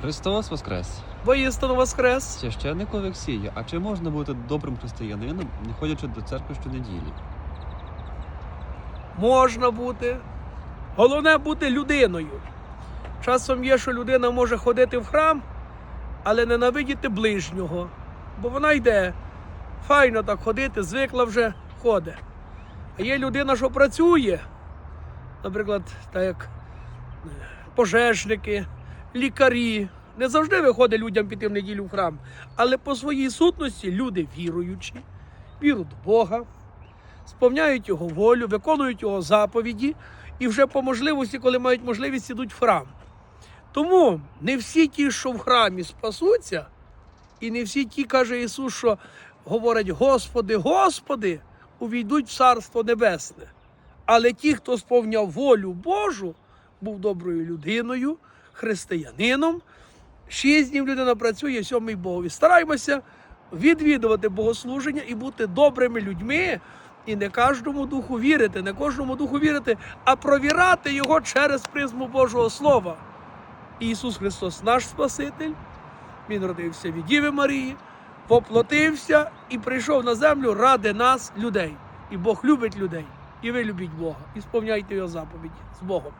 Христос Воскрес! Воістину воскрес. Священник Олексій, а чи можна бути добрим християнином, не ходячи до церкви щонеділі? Можна бути. Головне бути людиною. Часом є, що людина може ходити в храм, але ненавидіти ближнього. Бо вона йде. Файно так ходити, звикла вже ходить. А є людина, що працює, наприклад, так як е, пожежники, лікарі. Не завжди виходить людям піти в неділю в храм, але по своїй сутності люди віруючі, вірують в Бога, сповняють його волю, виконують його заповіді і вже по можливості, коли мають можливість, ідуть в храм. Тому не всі ті, що в храмі спасуться, і не всі ті, каже Ісус, що говорять Господи, Господи, увійдуть в Царство Небесне. Але ті, хто сповняв волю Божу, був доброю людиною, християнином. Шість днів людина працює, сьомий Богові. Стараємося відвідувати богослуження і бути добрими людьми, і не кожному духу вірити, не кожному духу вірити, а провірати його через призму Божого Слова. Ісус Христос, наш Спаситель, Він родився від Діви Марії, воплотився і прийшов на землю ради нас, людей. І Бог любить людей. І ви любіть Бога. І сповняйте його заповіді з Богом.